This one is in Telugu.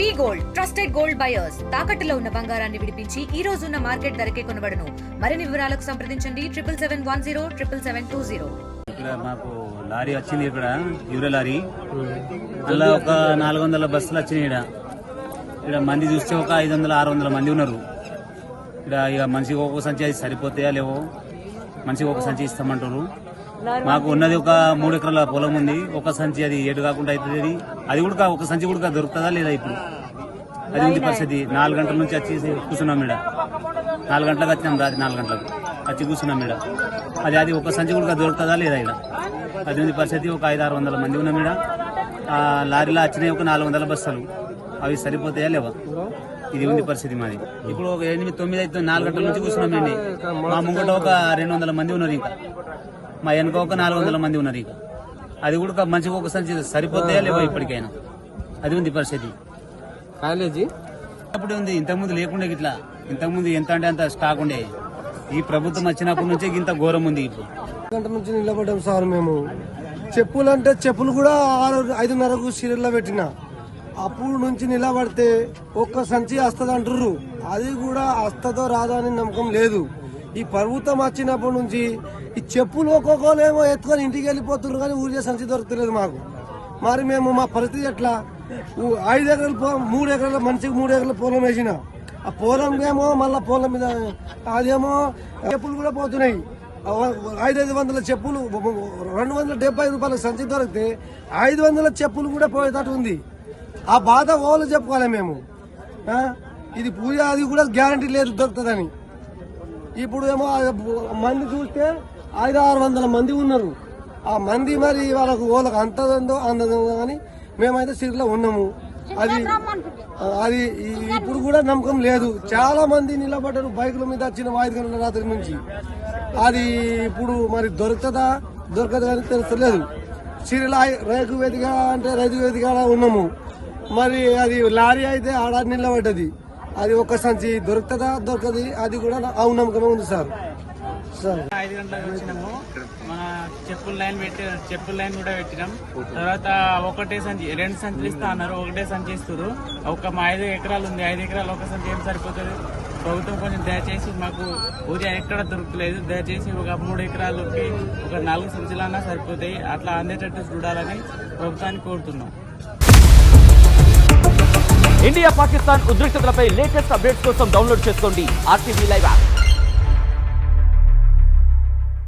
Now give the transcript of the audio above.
V gold trusted gold buyers. తాకట్టులో ఉన్న బంగారాన్ని విడిపించి ఈ రోజు ఉన్న మార్కెట్ ధరకే కొనబడను. మరిన్ని వివరాలకు సంప్రదించండి. Triple seven one zero triple seven two zero. ఇక్కడ మాకు లారీ వచ్చింది ఇక్కడ యూరో లారీ. అలా ఒక నాలుగు వందల బస్సులు వచ్చినాయి ఇక్కడ ఇక్కడ మంది చూస్తే ఒక ఐదు వందల ఆరు వందల మంది ఉన్నారు. ఇక్కడ ఇక మనిషికి ఒక సంచి సరిపోతాయా లేవో? మనిషికి ఒక సంచి ఇస్తామంటారు. మాకు ఉన్నది ఒక మూడు ఎకరాల పొలం ఉంది. ఒక సంచి అది ఏటు కాకుండా అవుతుంది అది. అది కూడా ఒక సంచి కూడా దొరుకుతుందా లేదా ఇప్పుడు? అది ఉంది పరిస్థితి. నాలుగు గంటల నుంచి వచ్చి కూర్చున్నాం ఇక్కడ నాలుగు గంటలకు వచ్చినాం రాత్రి నాలుగు గంటలకు. వచ్చి కూర్చున్నాం ఇక్కడ అది అది ఒక సంచి కూడా దొరుకుతుందా లేదా ఇక్కడ అది ఉంది పరిస్థితి. ఒక ఐదు ఆరు వందల మంది ఉన్నాం ఇక్కడ ఆ లారీలో వచ్చినాయి ఒక నాలుగు వందల బస్సులు. అవి సరిపోతాయా లేవా? ఇది ఉంది పరిస్థితి మాది. ఇప్పుడు ఒక ఎనిమిది తొమ్మిది అయితే నాలుగు గంటల నుంచి కూర్చున్నాం అండి మా ముంగట ఒక రెండు వందల మంది ఉన్నారు ఇంకా. మా వెనక ఒక నాలుగు వందల మంది ఉన్నారు ఇంకా. అది కూడా మంచిగా ఒక సంచి సరిపోతాయా లేవా ఇప్పటికైనా? అది ఉంది పరిస్థితి. కాలేజీ అప్పుడు ఉంది ఇంతకుముందు లేకుండే ఇట్లా. ఇంతకుముందు ఎంత అంటే అంత స్టాక్ ఉండే. ఈ ప్రభుత్వం వచ్చినప్పటి నుంచే ఇంత ఘోరం ఉంది ఇప్పుడు. గంట నుంచి నిలబడ్డాం సార్ మేము. చెప్పులు అంటే చెప్పులు కూడా ఆరు ఐదున్నరకు సీరియల్లో పెట్టిన. అప్పుడు నుంచి నిలబడితే ఒక్క సంచి వస్తుంది అంటుర్రు. అది కూడా వస్తుందో రాదో అని నమ్మకం లేదు. ఈ ప్రభుత్వం వచ్చినప్పటి నుంచి ఈ చెప్పులు ఒక్కొక్కలేమో ఎత్తుకొని ఇంటికి వెళ్ళిపోతున్నారు కానీ ఊరికే సంచి దొరకలేదు మాకు. మరి మేము మా పరిస్థితి ఎట్లా? ఐదు ఎకరాల పొలం మూడు ఎకరాల మనిషికి మూడు ఎకరాల పొలం వేసిన. ఆ పొలం ఏమో మళ్ళా పొలం మీద అదేమో చెప్పులు కూడా పోతున్నాయి. ఐదు ఐదు వందల చెప్పులు రెండు వందల డెబ్బై రూపాయల సంచి దొరికితే ఐదు వందల చెప్పులు కూడా పోయేటట్టు ఉంది. ఆ బాధ ఓళ్ళు చెప్పుకోవాలి మేము. ఇది పూజ అది కూడా గ్యారంటీ లేదు దొరుకుతుందని. ఇప్పుడు ఏమో మంది చూస్తే ఐదు ఆరు వందల మంది ఉన్నారు. ఆ మంది మరి వాళ్ళకు వాళ్ళకి అంతదందో అందదో కానీ మేమైతే సిరిలో ఉన్నాము. అది అది ఇప్పుడు కూడా నమ్మకం లేదు. చాలా మంది నిలబడ్డారు బైకుల మీద వచ్చిన ఐదు గంటల రాత్రి నుంచి. అది ఇప్పుడు మరి దొరుకుతుందా దొరకదు అని తెలుస్తలేదు. సిరిల రైతు వేదిక అంటే రైతు వేదిక ఉన్నాము. మరి అది లారీ అయితే ఆడ నిలబడ్డది. అది ఒక సంచి దొరుకుతుందా దొరకది అది కూడా అవునమ్మకమే ఉంది సార్. ఐదు గంటలకు వచ్చినాము. మన చెప్పుల లైన్ పెట్టి చెప్పుల లైన్ కూడా పెట్టినాం. తర్వాత ఒకటే సంచి రెండు సంచులు ఇస్తా అన్నారు ఒకటే సంచి ఇస్తారు ఒక మా ఐదు ఎకరాలు ఉంది ఐదు ఎకరాలు ఒక సంచి ఏం సరిపోతుంది? ప్రభుత్వం కొంచెం దయచేసి మాకు ఉదయం ఎక్కడ దొరకలేదు దయచేసి ఒక మూడు ఎకరాలకి ఒక నాలుగు సంచులన్నా సరిపోతాయి. అట్లా అందేటట్టు చూడాలని ప్రభుత్వాన్ని కోరుతున్నాం. ఇండియా పాకిస్తాన్ ఉద్రిక్తతలపై లేటెస్ట్ అప్డేట్స్ కోసం డౌన్లోడ్ చేసుకోండి ఆర్టీవీ లైవ్ యాప్.